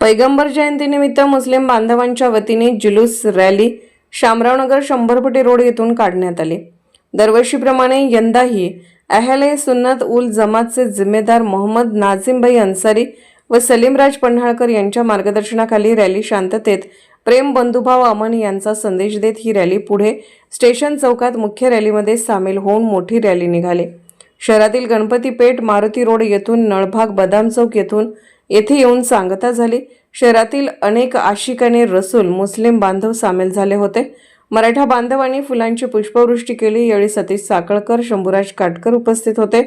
पैगंबर जयंतीनिमित्त मुस्लिम बांधवांच्या वतीने जुलूस रॅली शामरावनगर शंभरपटी रोड येथून काढण्यात आली. दरवर्षीप्रमाणे यंदाही अहले सुन्नत उल जमातचे जिम्मेदार मोहम्मद नाझिमभाई अन्सारी व सलीमराज पन्हाळकर यांच्या मार्गदर्शनाखाली रॅली शांततेत प्रेम बंधुभाव अमन यांचा संदेश देत ही रॅली पुढे स्टेशन चौकात मुख्य रॅलीमध्ये सामील होऊन मोठी रॅली निघाली. शहरातील गणपती पेठ मारुती रोड येथून नळभाग बदाम चौक येथून येथे येऊन सांगता झाली. शहरातील अनेक आशिकाने रसूल मुस्लिम बांधव सामील झाले होते. मराठा बांधवांनी फुलांची पुष्पवृष्टी केली. यावेळी सतीश साकळकर शंभूराज काटकर उपस्थित होते.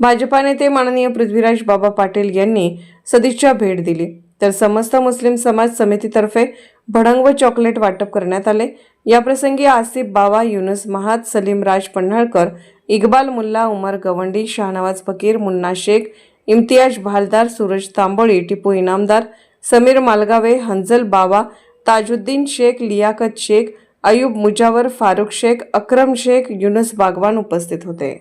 भाजपा नेते माननीय पृथ्वीराज बाबा पाटील यांनी सतीशच्या भेट दिली. तर समस्त मुस्लिम समाज समितीतर्फे भडंग व चॉकलेट वाटप करण्यात आले. याप्रसंगी आसिफ बावा युनुस महाद सलीम राज पन्हाळकर इक्बाल मुल्ला उमर गवंडी शाहनवाज फकीर मुन्ना शेख इम्तियाज भालदार सूरज तांबोळी टिपू इनामदार समीर मालगावे हंजल बावा ताजुद्दीन शेख लियाकत शेख अयुब मुजावर फारुख शेख अक्रम शेख युनस बागवान उपस्थित होते.